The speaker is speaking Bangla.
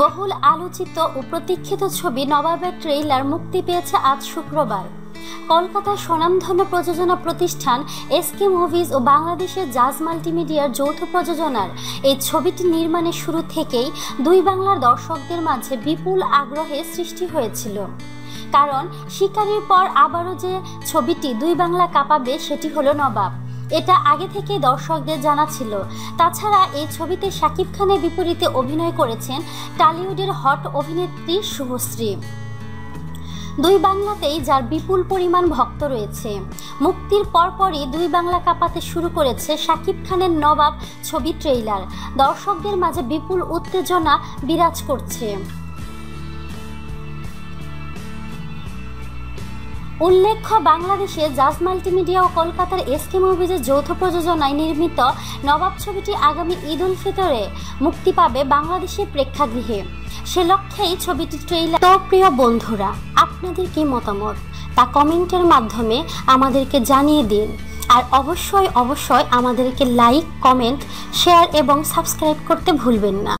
বহুল আলোচিত ও প্রতীক্ষিত ছবি নবাবের ট্রেইলার মুক্তি পেয়েছে আজ শুক্রবার। কলকাতার স্বনামধন্য প্রযোজনা প্রতিষ্ঠান এসকে মুভিজ ও বাংলাদেশের জাজ মাল্টিমিডিয়ার যৌথ প্রযোজনার এই ছবিটি নির্মাণের শুরু থেকেই দুই বাংলার দর্শকদের মাঝে বিপুল আগ্রহের সৃষ্টি হয়েছিল। কারণ শিকারির পর আবারও যে ছবিটি দুই বাংলা কাঁপাবে, সেটি হলো নবাব। এটা আগে থেকেই দর্শকদের জানা ছিল। তাছাড়া এই ছবিতে শাকিব খানের বিপরীতে অভিনয় করেছেন টালিউডের হট অভিনেত্রী শুভশ্রী। দুই বাংলাতেই যার বিপুল পরিমাণ ভক্ত রয়েছে। মুক্তির পরপরই দুই বাংলা কাঁপাতে শুরু করেছে শাকিব খানের নবাব ছবি ট্রেইলার। দর্শকদের মাঝে বিপুল উত্তেজনা বিরাজ করছে। উল্লেখ্য, বাংলাদেশে জাজ মাল্টিমিডিয়া ও কলকাতার এসকে মুভিজের যৌথ প্রযোজনায় নির্মিত নবাব ছবিটি আগামী ঈদ উল ফিতরে মুক্তি পাবে বাংলাদেশের প্রেক্ষাগৃহে। সে লক্ষ্যেই ছবিটি ট্রেইলার তো প্রিয় বন্ধুরা, আপনাদের কি মতামত? তা কমেন্টের মাধ্যমে আমাদেরকে জানিয়ে দিন। আর অবশ্যই অবশ্যই আমাদেরকে লাইক, কমেন্ট, শেয়ার এবং সাবস্ক্রাইব করতে ভুলবেন না।